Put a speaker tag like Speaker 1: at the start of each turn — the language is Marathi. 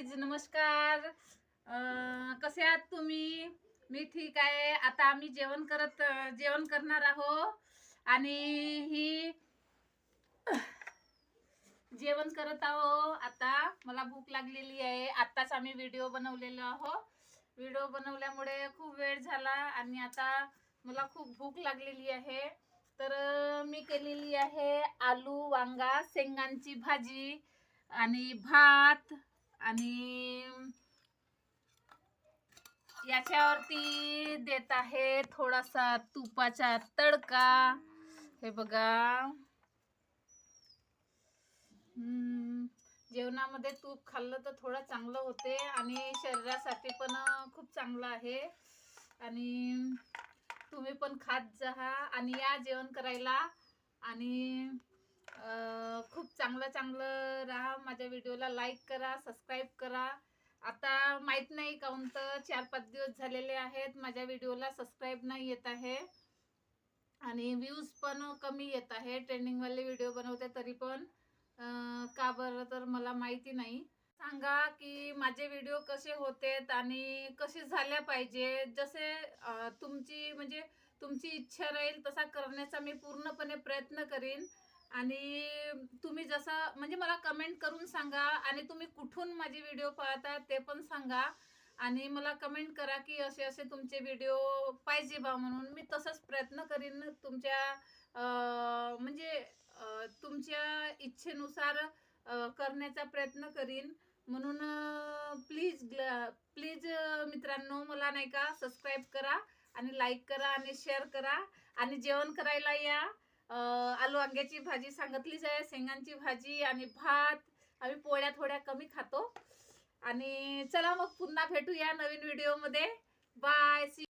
Speaker 1: प्लीज नमस्कार. कसे आहात तुम्ही? मी ठीक आहे. आता आम्ही जेवण करत जेवण करणार आहो आणि ही जेवण करत आहो आता मला भूक लागलेली आहे. आत्ताच आम्ही व्हिडिओ बनवलेलो आहो व्हिडिओ बनवल्यामुळे खूप वेळ झाला आणि आता मला खूप भूक लागलेली आहे. तर मी केलेली आहे आलू वांगा शेंगांची भाजी आणि भात. आणि याच्यावरती देत आहे थोडासा तुपाचा तडका. हे बघा. जेवणामध्ये तूप खाल्लं तर थोडं चांगलं होते आणि शरीरासाठी पण खूप चांगलं आहे. आणि तुम्ही पण खात जा आणि या जेवण करायला. आणि खूप चांगलं चांगलं राहा. माझ्या व्हिडिओला लाईक करा सबस्क्राईब करा. आता माहीत नाही काहून तर चार पाच दिवस झालेले आहेत. माझ्या व्हिडिओला सबस्क्राईब नाही येत आहे. आणि व्ह्यूज पण कमी येत आहे. ट्रेंडिंगवाले व्हिडिओ बनवते तरी पण. का बरं तर मला माहिती नाही. सांगा की माझे व्हिडिओ कसे होतेत आणि कसे झाल्या पाहिजे? जसे तुमची म्हणजे तुमची इच्छा राहील तसा करण्याचा मी पूर्णपणे प्रयत्न करीन. आणि तुम्ही जसं म्हणजे मला कमेंट करून सांगा आणि तुम्ही कुठून माझे व्हिडिओ पाहता ते पण सांगा. आणि मला कमेंट करा की असे असे तुमचे व्हिडिओ पाहिजे बा म्हणून. मी तसंच प्रयत्न करीन तुमच्या म्हणजे तुमच्या इच्छेनुसार करण्याचा प्रयत्न करीन. म्हणून प्लीज प्लीज मित्रांनो मला नाही का सबस्क्राईब करा आणि लाईक करा आणि शेअर करा. आणि जेवण करायला या. आलू वांग्याची भाजी सांगितलीच आहे शेंगांची भाजी आणि भात. आम्ही पोळ्या थोड्या कमी खातो. आणि चला मग पुन्हा भेटूया नवीन व्हिडिओमध्ये बाय सी